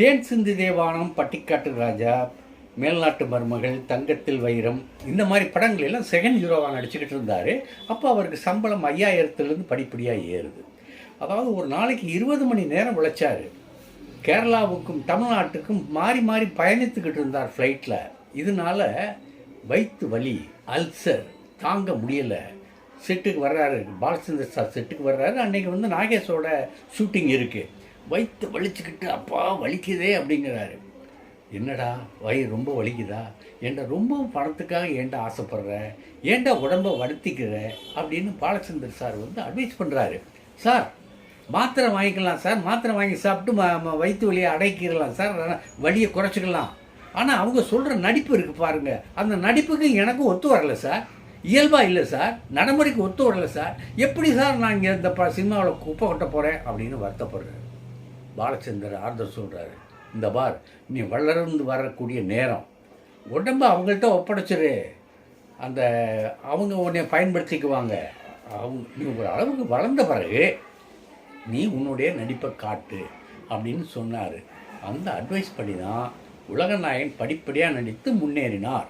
தேன் சிந்து தேவானம் பட்டிக்காட்டு ராஜா மேல்நாட்டு மருமகள் தங்கத்தில் வைரம் இந்த மாதிரி படங்கள் எல்லாம் செகண்ட் ஹீரோவாக நடிச்சுக்கிட்டு இருந்தார். அப்போ அவருக்கு சம்பளம் ஐயாயிரத்துலேருந்து படிப்படியாக ஏறுது. அதாவது ஒரு நாளைக்கு இருபது மணி நேரம் உழைச்சார். கேரளாவுக்கும் தமிழ்நாட்டுக்கும் மாறி மாறி பயணித்துக்கிட்டு இருந்தார் ஃப்ளைட்டில் இதனால வயிற்று வலி அல்சர் தாங்க முடியலை. செட்டுக்கு வர்றாரு பாலச்சந்திர சார் செட்டுக்கு வர்றாரு. அன்றைக்கி வந்து நாகேஷோட ஷூட்டிங் இருக்குது வயிற்று வலிச்சுக்கிட்டு அப்பா வலிக்குதே அப்படிங்கிறாரு. என்னடா வயிறு ரொம்ப வலிக்குதா? ஏன்டா ரொம்ப பணத்துக்காக ஏன்டா ஆசைப்படுற? ஏன்டா உடம்ப வருத்திக்கிற? அப்படின்னு பாலச்சந்தர் சார் வந்து அட்வைஸ் பண்ணுறாரு சார் மாத்திரை வாங்கிக்கலாம் சார். மாத்திரை வாங்கி சாப்பிட்டு ம வயிற்று வலியை அடைக்கிடலாம் சார். வலியை குறைச்சிக்கலாம். ஆனால் அவங்க சொல்கிற நடிப்பு இருக்குது பாருங்கள் அந்த நடிப்புக்கு எனக்கும் ஒத்து வரல சார். இயல்பாக இல்லை சார். நடைமுறைக்கு ஒத்து வரல சார். எப்படி சார் நான் இங்கே இந்த ப சினிமாவில் குப்பை கொட்ட போகிறேன் அப்படின்னு வருத்தப்படுறேன் பாலச்சந்தர் ஆறுதல் சொல்கிறாரு இந்த பார் நீ வளர்ந்து வரக்கூடிய நேரம். உடம்ப அவங்கள்ட்ட ஒப்படைச்சிரு. அந்த அவங்க உன்னை பயன்படுத்திக்குவாங்க. அவங்க நீ ஒரு அளவுக்கு வளர்ந்த பிறகு நீ உன்னுடைய நடிப்பை காட்டு அப்படின்னு சொன்னார். அந்த அட்வைஸ் படி தான் உலகநாயகன் படிப்படியாக நடித்து முன்னேறினார்.